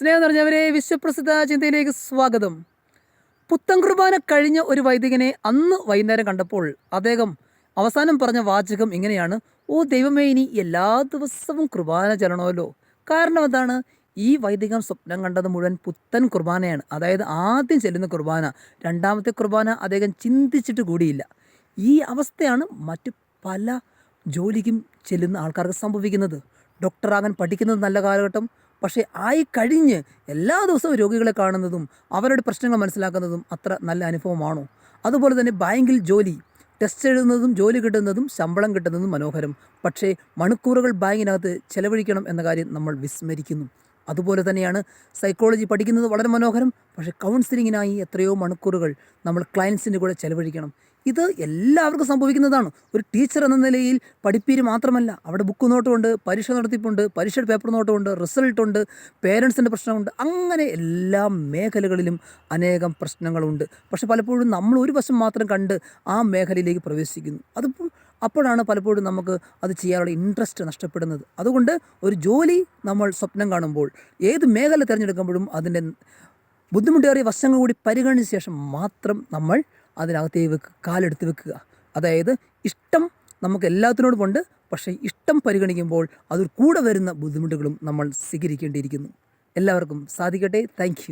സ്നേഹം നിറഞ്ഞവരെ വിശ്വപ്രസിദ്ധ ചിന്തയിലേക്ക് സ്വാഗതം. പുത്തൻ കുർബാന കഴിഞ്ഞ ഒരു വൈദികനെ അന്ന് വൈകുന്നേരം കണ്ടപ്പോൾ അദ്ദേഹം അവസാനം പറഞ്ഞ വാചകം ഇങ്ങനെയാണ് ഓ ദൈവമേ ഇനി എല്ലാ ദിവസവും കുർബാന ചെല്ലണമല്ലോ. കാരണം എന്താണ്? ഈ വൈദികം സ്വപ്നം കണ്ടത് മുഴുവൻ പുത്തൻ കുർബാനയാണ്. അതായത് ആദ്യം ചെല്ലുന്ന കുർബാന രണ്ടാമത്തെ കുർബാന അദ്ദേഹം ചിന്തിച്ചിട്ട് കൂടിയില്ല. ഈ അവസ്ഥയാണ് മറ്റ് പല ജോലിക്കും ചെല്ലുന്ന ആൾക്കാർക്ക് സംഭവിക്കുന്നത്. ഡോക്ടറാകാൻ പഠിക്കുന്നത് നല്ല കാലഘട്ടം പക്ഷേ ആയി കഴിഞ്ഞ് എല്ലാ ദിവസവും രോഗികളെ കാണുന്നതും അവരുടെ പ്രശ്നങ്ങൾ മനസ്സിലാക്കുന്നതും അത്ര നല്ല അനുഭവമാണോ? അതുപോലെ തന്നെ ബാങ്കിൽ ജോലി ടെസ്റ്റ് എഴുതുന്നതും ജോലി കിട്ടുന്നതും ശമ്പളം കിട്ടുന്നതും മനോഹരം. പക്ഷേ മണിക്കൂറുകൾ ബാങ്കിനകത്ത് ചെലവഴിക്കണം എന്ന കാര്യം നമ്മൾ വിസ്മരിക്കുന്നു. അതുപോലെ തന്നെയാണ് സൈക്കോളജി പഠിക്കുന്നത് വളരെ മനോഹരം. പക്ഷേ കൗൺസിലിങ്ങിനായി എത്രയോ മണിക്കൂറുകൾ നമ്മൾ ക്ലയൻസിന്റെ കൂടെ ചെലവഴിക്കണം. ഇത് എല്ലാവർക്കും സംഭവിക്കുന്നതാണ്. ഒരു ടീച്ചർ എന്ന നിലയിൽ പഠിപ്പീര് മാത്രമല്ല അവിടെ ബുക്ക് നോട്ടുമുണ്ട് പരീക്ഷ നടത്തിപ്പുണ്ട് പരീക്ഷയുടെ പേപ്പർ നോട്ടുമുണ്ട് റിസൾട്ടുണ്ട് പേരൻസിന്റെ പ്രശ്നമുണ്ട് അങ്ങനെ എല്ലാ മേഖലകളിലും അനേകം പ്രശ്നങ്ങളുണ്ട്. പക്ഷെ പലപ്പോഴും നമ്മൾ ഒരു വശം മാത്രം കണ്ട് ആ മേഖലയിലേക്ക് പ്രവേശിക്കുന്നു. അതിപ്പോൾ അപ്പോഴാണ് പലപ്പോഴും നമുക്ക് അത് ചെയ്യാനുള്ള ഇൻട്രസ്റ്റ് നഷ്ടപ്പെടുന്നത്. അതുകൊണ്ട് ഒരു ജോലി നമ്മൾ സ്വപ്നം കാണുമ്പോൾ ഏത് മേഖല തിരഞ്ഞെടുക്കുമ്പോഴും അതിന്റെ ബുദ്ധിമുട്ടേറിയ വശങ്ങൾ കൂടി പരിഗണിച്ച ശേഷം മാത്രം നമ്മൾ അതിനകത്തേക്ക് വെക്കുക കാലെടുത്ത് വെക്കുക. അതായത് ഇഷ്ടം നമുക്ക് എല്ലാത്തിനോടും ഉണ്ട് പക്ഷേ ഇഷ്ടം പരിഗണിക്കുമ്പോൾ അതിൽ കൂടെ വരുന്ന ബുദ്ധിമുട്ടുകളും നമ്മൾ സ്വീകരിക്കേണ്ടിയിരിക്കുന്നു. എല്ലാവർക്കും സാധിക്കട്ടെ. താങ്ക്